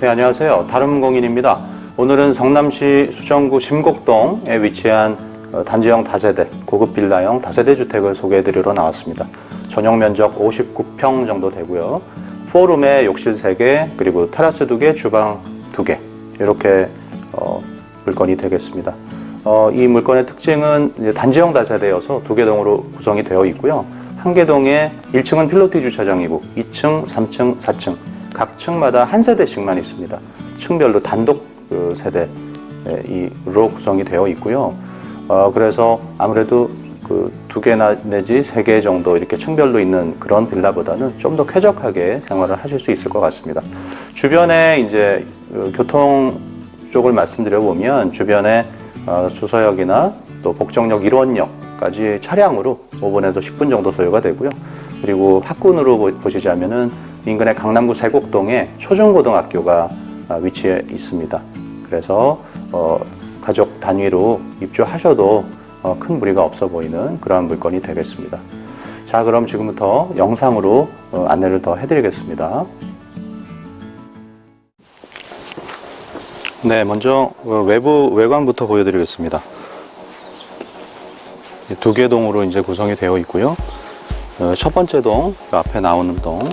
네, 안녕하세요. 다름공인입니다. 오늘은 성남시 수정구 심곡동에 위치한 어, 단지형 다세대, 고급 빌라형 다세대 주택을 소개해 드리러 나왔습니다. 전용 면적 59평 정도 되고요. 포룸에 욕실 3개, 그리고 테라스 2개, 주방 2개. 이렇게 어, 물건이 되겠습니다. 어, 이 물건의 특징은 단지형 다세대여서 두 개 동으로 구성이 되어 있고요. 한 개 동에 1층은 필로티 주차장이고 2층, 3층, 4층 각 층마다 한 세대씩만 있습니다. 층별로 단독 그 세대로 구성이 되어 있고요. 어, 그래서 아무래도 그 두 개나 내지 세 개 정도 이렇게 층별로 있는 그런 빌라보다는 좀 더 쾌적하게 생활을 하실 수 있을 것 같습니다. 주변에 이제 그 교통 쪽을 말씀드려 보면 주변에 어, 수서역이나 또 복정역 1원역까지 차량으로 5분에서 10분 정도 소요가 되고요. 그리고 학군으로 보- 보시자면은 인근의 강남구 세곡동에 초중고등학교가 아, 위치해 있습니다. 그래서 어, 가족 단위로 입주하셔도 어, 큰 무리가 없어 보이는 그러한 물건이 되겠습니다. 자, 그럼 지금부터 영상으로 어, 안내를 더 해드리겠습니다. 네, 먼저 어, 외부 외관부터 보여드리겠습니다. 두 개 동으로 이제 구성이 되어 있고요. 어, 첫 번째 동, 그 앞에 나오는 동,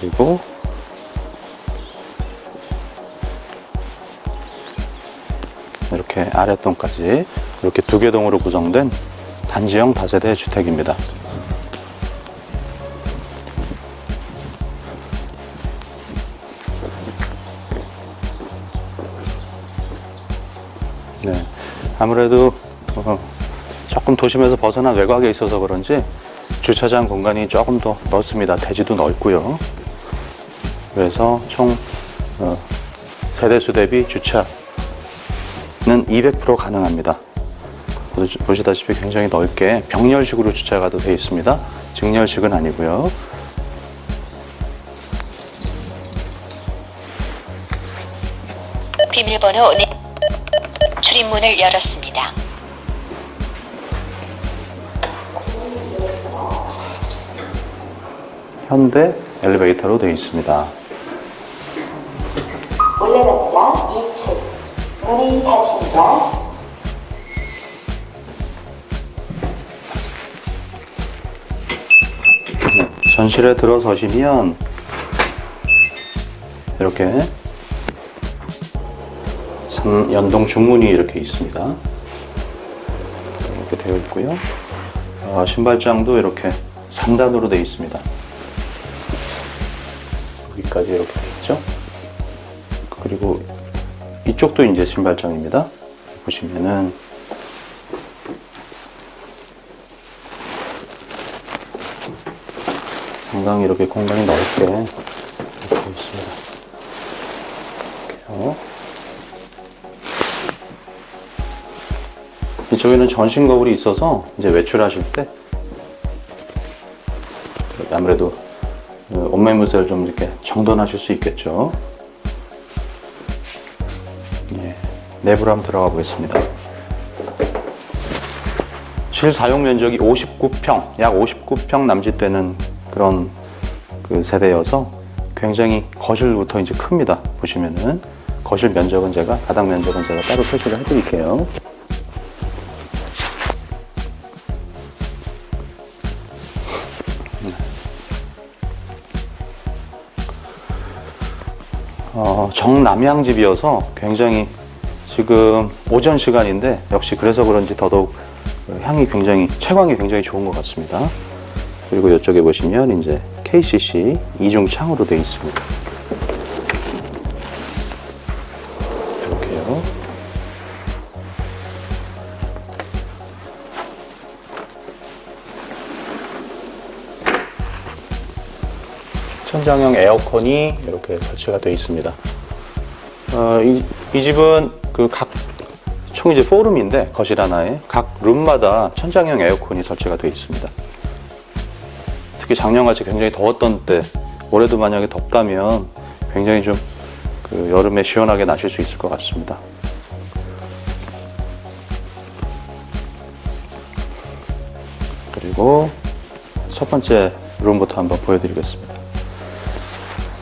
그리고 이렇게 아랫동까지 이렇게 두 개 동으로 구성된 단지형 다세대 주택입니다. 네, 아무래도 어, 조금 도심에서 벗어난 외곽에 있어서 그런지 주차장 공간이 조금 더 넓습니다. 대지도 넓고요. 그래서 총 어, 세대수 대비 주차는 200% 가능합니다. 보시- 보시다시피 굉장히 넓게 병렬식으로 주차가 되어 있습니다. 직렬식은 아니고요. 비밀번호 네. 출입문을 열었습니다. 현대 엘리베이터로 되어 있습니다. 닫힙니다. 전실에 들어서시면 이렇게 삼- 연동 중문이 이렇게 있습니다. 이렇게 되어 있고요. 어, 신발장도 이렇게 3단으로 되어 있습니다. 여기까지 이렇게 되어 있죠. 그리고 이쪽도 이제 신발장입니다. 보시면은 상당히 이렇게 공간이 넓게 되어 있습니다. 이렇게요. 이쪽에는 전신 거울이 있어서 이제 외출하실 때 아무래도 그 옷매무새를 좀 이렇게 정돈하실 수 있겠죠. 내부로 한번 들어가 보겠습니다. 실사용 면적이 59평, 약 59평 남짓되는 그런 그 세대여서 굉장히 거실부터 이제 큽니다. 보시면은 거실 면적은 제가 바닥 면적은 제가 따로 표시를 해드릴게요. 어, 정남향 집이어서 굉장히 지금 오전 시간인데 역시 그래서 그런지 더더욱 그 향이 굉장히 채광이 굉장히 좋은 것 같습니다. 그리고 이쪽에 보시면 이제 KCC 이중 창으로 되어 있습니다. 이렇게요. 천장형 에어컨이 이렇게 설치가 되어 있습니다. 어, 이, 이 집은 그 각 총 이제 포룸인데 거실 하나에 각 룸마다 천장형 에어컨이 설치가 되어 있습니다. 특히 작년같이 굉장히 더웠던 때 올해도 만약에 덥다면 굉장히 좀 그 여름에 시원하게 나실 수 있을 것 같습니다. 그리고 첫 번째 룸부터 한번 보여드리겠습니다.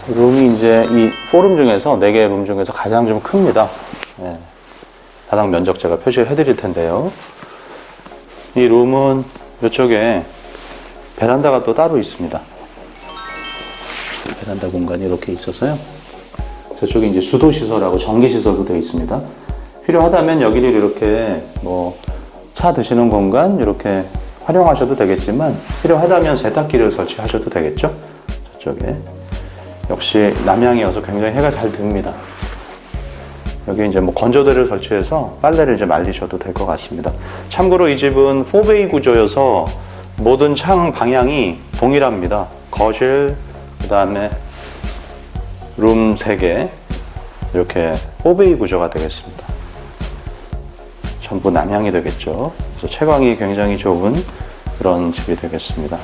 룸이 이제 이 포룸 중에서, 4개의 룸 중에서 가장 좀 큽니다. 예. 바닥 면적 제가 표시를 해드릴 텐데요. 이 룸은 이쪽에 베란다가 또 따로 있습니다. 베란다 공간이 이렇게 있어서요. 저쪽에 이제 수도 시설하고 전기 시설도 되어 있습니다. 필요하다면 여기를 이렇게 뭐 차 드시는 공간 이렇게 활용하셔도 되겠지만 필요하다면 세탁기를 설치하셔도 되겠죠. 저쪽에 역시 남향이어서 굉장히 해가 잘 듭니다. 여기 이제 뭐 건조대를 설치해서 빨래를 이제 말리셔도 될 것 같습니다. 참고로 이 집은 4베이 구조여서 모든 창 방향이 동일합니다. 거실, 그 다음에 룸 3개, 이렇게 4베이 구조가 되겠습니다. 전부 남향이 되겠죠. 그래서 채광이 굉장히 좋은 그런 집이 되겠습니다.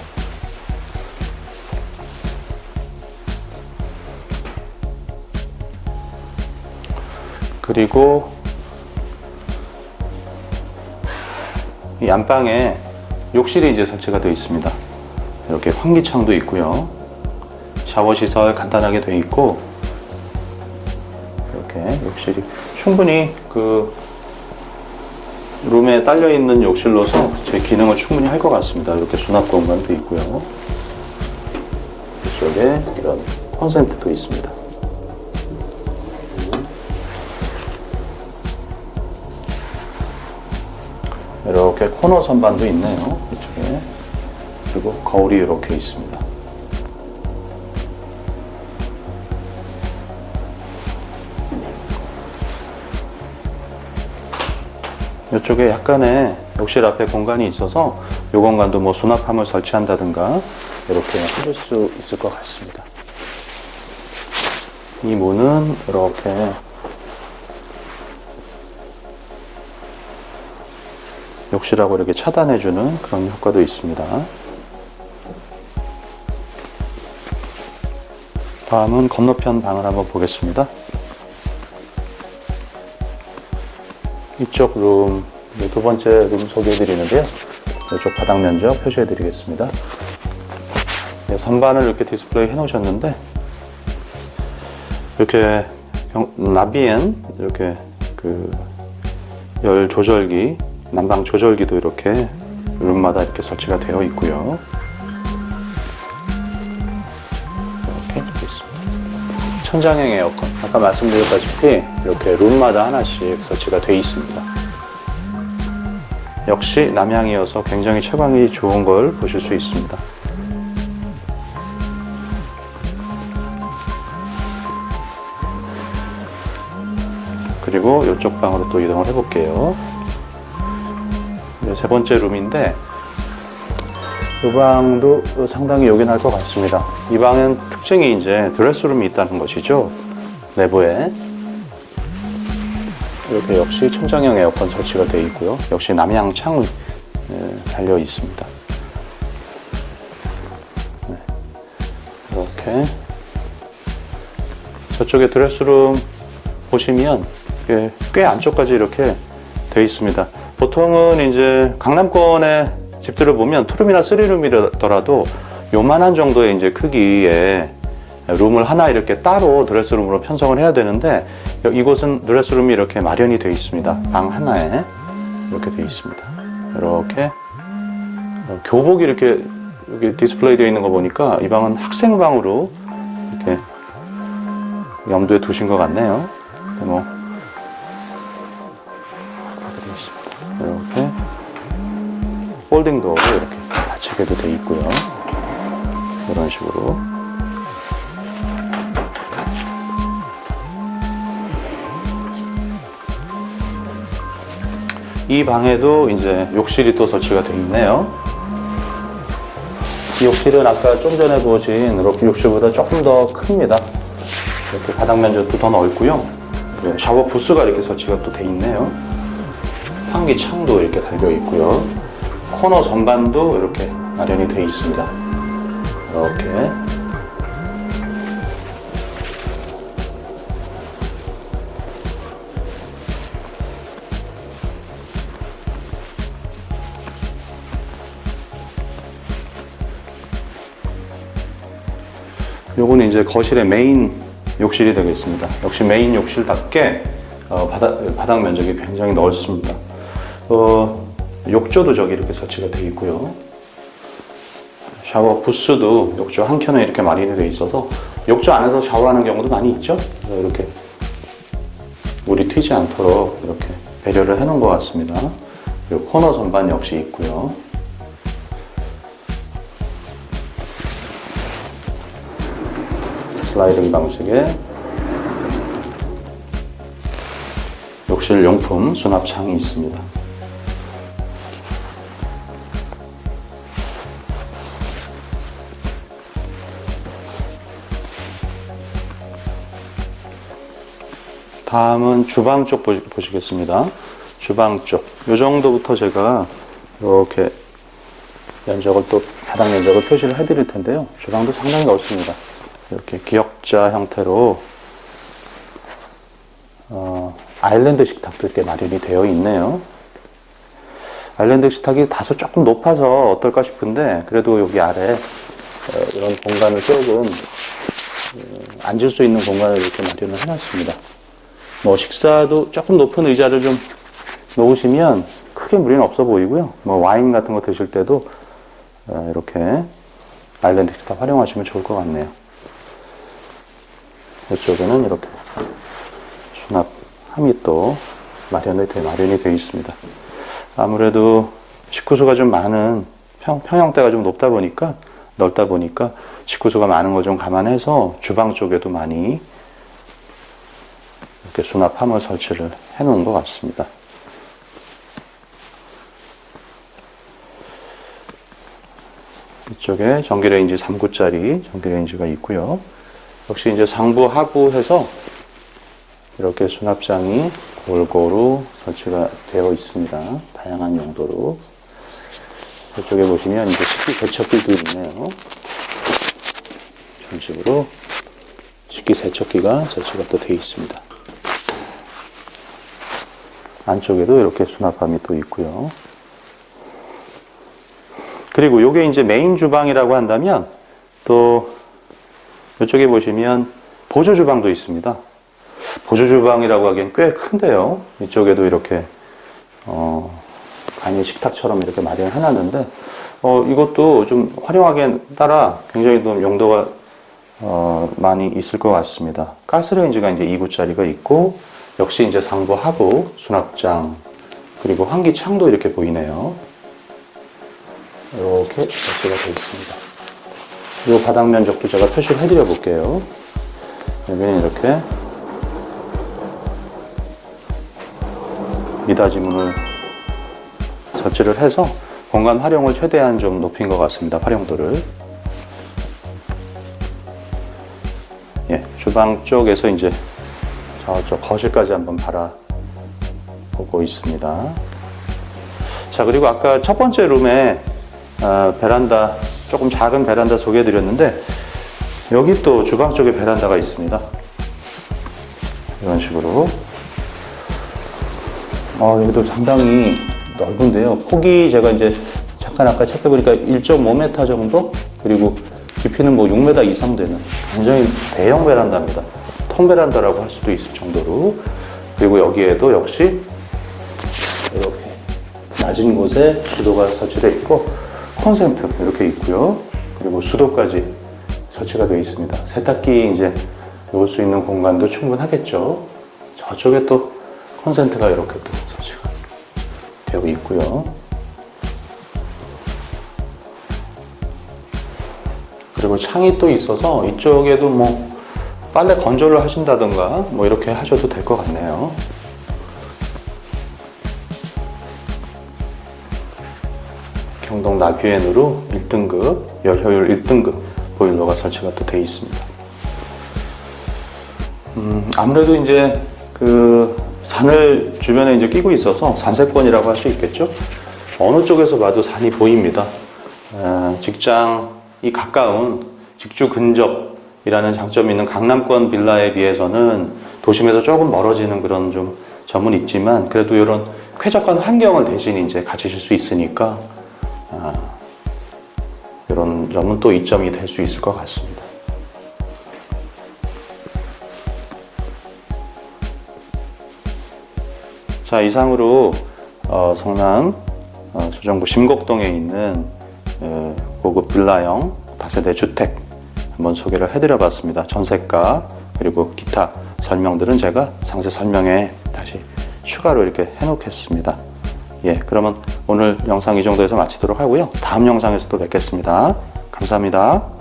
그리고 이 안방에 욕실이 이제 설치가 되어 있습니다. 이렇게 환기창도 있고요. 샤워 시설 간단하게 되어 있고 이렇게 욕실이 충분히 그 룸에 딸려 있는 욕실로서 제 기능을 충분히 할 것 같습니다. 이렇게 수납 공간도 있고요. 이쪽에 이런 콘센트도 있습니다. 이렇게 코너 선반도 있네요. 이쪽에. 그리고 거울이 이렇게 있습니다. 이쪽에 약간의 욕실 앞에 공간이 있어서 이 공간도 뭐 수납함을 설치한다든가 이렇게 해줄 수 있을 것 같습니다. 이 문은 이렇게 욕실하고 이렇게 차단해주는 그런 효과도 있습니다. 다음은 건너편 방을 한번 보겠습니다. 이쪽 룸, 이두 번째 룸 소개해 드리는데요. 이쪽 바닥 면적 표시해 드리겠습니다. 네, 선반을 이렇게 디스플레이 해 놓으셨는데, 이렇게 경- 나비엔 이렇게 그 열 조절기, 난방 조절기도 이렇게 룸마다 이렇게 설치가 되어 있고요. 이렇게 있습니다. 천장형 에어컨, 아까 말씀드렸다시피 이렇게 룸마다 하나씩 설치가 되어 있습니다. 역시 남향이어서 굉장히 채광이 좋은 걸 보실 수 있습니다. 그리고 이쪽 방으로 또 이동을 해볼게요. 세 번째 룸인데 이 방도 상당히 요긴할 것 같습니다. 이 방은 특징이 이제 드레스룸이 있다는 것이죠. 내부에 이렇게 역시 천장형 에어컨 설치가 되어 있고요. 역시 남향 창 달려 있습니다. 네. 이렇게 저쪽에 드레스룸 보시면 꽤 안쪽까지 이렇게 되어 있습니다. 보통은 이제 강남권의 집들을 보면 투룸이나 쓰리룸이더라도 요만한 정도의 이제 크기의 룸을 하나 이렇게 따로 드레스룸으로 편성을 해야 되는데 이곳은 드레스룸이 이렇게 마련이 되어 있습니다. 방 하나에 이렇게 되어 있습니다. 이렇게 교복이 이렇게 여기 디스플레이 되어 있는 거 보니까 이 방은 학생방으로 이렇게 염두에 두신 것 같네요. 근데 뭐 폴딩도 이렇게 받치게도 되어 있고요. 이런 식으로 이 방에도 이제 욕실이 또 설치가 되어 있네요. 이 욕실은 아까 좀 전에 보신 이렇게 욕실보다 조금 더 큽니다. 이렇게 바닥 면적도 더 넓고요. 네, 샤워 부스가 이렇게 설치가 또 돼 있네요. 환기 창도 이렇게 달려 있고요. 코너 전반도 이렇게 마련이 되어 있습니다. 이렇게 요거는 이제 거실의 메인 욕실이 되겠습니다. 역시 메인 욕실답게 어, 바닥, 바닥 면적이 굉장히 넓습니다. 어, 욕조도 저기 이렇게 설치가 되어 있고요. 샤워 부스도 욕조 한 켠에 이렇게 마련이 되어 있어서 욕조 안에서 샤워하는 경우도 많이 있죠. 이렇게 물이 튀지 않도록 이렇게 배려를 해 놓은 것 같습니다. 그리고 코너 선반 역시 있고요. 슬라이딩 방식의 욕실 용품 수납창이 있습니다. 다음은 주방 쪽 보- 보시겠습니다. 주방 쪽. 이 정도부터 제가 이렇게 면적을 또 바닥 면적을 표시를 해드릴 텐데요. 주방도 상당히 넓습니다. 이렇게 기역자 형태로 어, 아일랜드 식탁도 이렇게 마련이 되어 있네요. 아일랜드 식탁이 다소 조금 높아서 어떨까 싶은데 그래도 여기 아래 어, 이런 공간을 조금 어, 앉을 수 있는 공간을 이렇게 마련을 해놨습니다. 뭐 식사도 조금 높은 의자를 좀 놓으시면 크게 무리는 없어 보이고요. 뭐 와인 같은 거 드실 때도 어, 이렇게 아일랜드 식탁 활용하시면 좋을 것 같네요. 이쪽에는 이렇게 수납함이 또 마련이 돼 마련이 되어 있습니다. 아무래도 식구수가 좀 많은 평, 평형대가 좀 높다 보니까 넓다 보니까 식구수가 많은 거 좀 감안해서 주방 쪽에도 많이 이렇게 수납함을 설치를 해 놓은 것 같습니다. 이쪽에 전기레인지 3구짜리 전기레인지가 있고요. 역시 이제 상부 하부 해서 이렇게 수납장이 골고루 설치가 되어 있습니다. 다양한 용도로. 이쪽에 보시면 이제 식기 세척기도 있네요. 이런 식으로 식기 세척기가 설치가 또 되어 있습니다. 안쪽에도 이렇게 수납함이 또 있고요. 그리고 이게 이제 메인 주방이라고 한다면 또 이쪽에 보시면 보조 주방도 있습니다. 보조 주방이라고 하기엔 꽤 큰데요. 이쪽에도 이렇게 어, 간이 식탁처럼 이렇게 마련해 놨는데 어, 이것도 좀 활용하기에 따라 굉장히 좀 용도가 어, 많이 있을 것 같습니다. 가스레인지가 이제 2구짜리가 있고 역시 이제 상부 하부 수납장 그리고 환기창도 이렇게 보이네요. 이렇게 설치가 되어 있습니다. 이 바닥 면적도 제가 표시를 해드려 볼게요. 여기는 이렇게 미닫이 문을 설치를 해서 공간 활용을 최대한 좀 높인 것 같습니다. 활용도를. 예, 주방 쪽에서 이제 저쪽 거실까지 한번 바라보고 있습니다. 자, 그리고 아까 첫 번째 룸에 어, 베란다, 조금 작은 베란다 소개해 드렸는데, 여기 또 주방 쪽에 베란다가 있습니다. 이런 식으로. 어, 여기도 상당히 넓은데요. 폭이 제가 이제 잠깐 아까 체크해보니까 1.5m 정도? 그리고 깊이는 뭐 6m 이상 되는 굉장히 대형 베란다입니다. 통 베란다라고 할 수도 있을 정도로. 그리고 여기에도 역시 이렇게 낮은 곳에 수도가 설치되어 있고 콘센트 이렇게 있고요. 그리고 수도까지 설치가 되어 있습니다. 세탁기 이제 놓을 수 있는 공간도 충분하겠죠. 저쪽에 또 콘센트가 이렇게 또 설치가 되어 있고요. 그리고 창이 또 있어서 이쪽에도 뭐 빨래 건조를 하신다던가 뭐 이렇게 하셔도 될 것 같네요. 경동 나뷰엔으로 1등급 열효율 1등급 보일러가 설치가 또 되어 있습니다. 음, 아무래도 이제 그 산을 주변에 이제 끼고 있어서 산세권이라고 할 수 있겠죠. 어느 쪽에서 봐도 산이 보입니다. 에, 직장이 가까운 직주 근접 이라는 장점이 있는 강남권 빌라에 비해서는 도심에서 조금 멀어지는 그런 좀 점은 있지만 그래도 이런 쾌적한 환경을 대신 이제 갖추실 수 있으니까 아, 이런 점은 또 이점이 될 수 있을 것 같습니다. 자 이상으로 어, 성남 어, 수정구 심곡동에 있는 어, 고급 빌라형 다세대 주택 한번 소개를 해드려 봤습니다. 전세가 그리고 기타 설명들은 제가 상세 설명에 다시 추가로 이렇게 해놓겠습니다. 예, 그러면 오늘 영상 이 정도에서 마치도록 하고요. 다음 영상에서 또 뵙겠습니다. 감사합니다.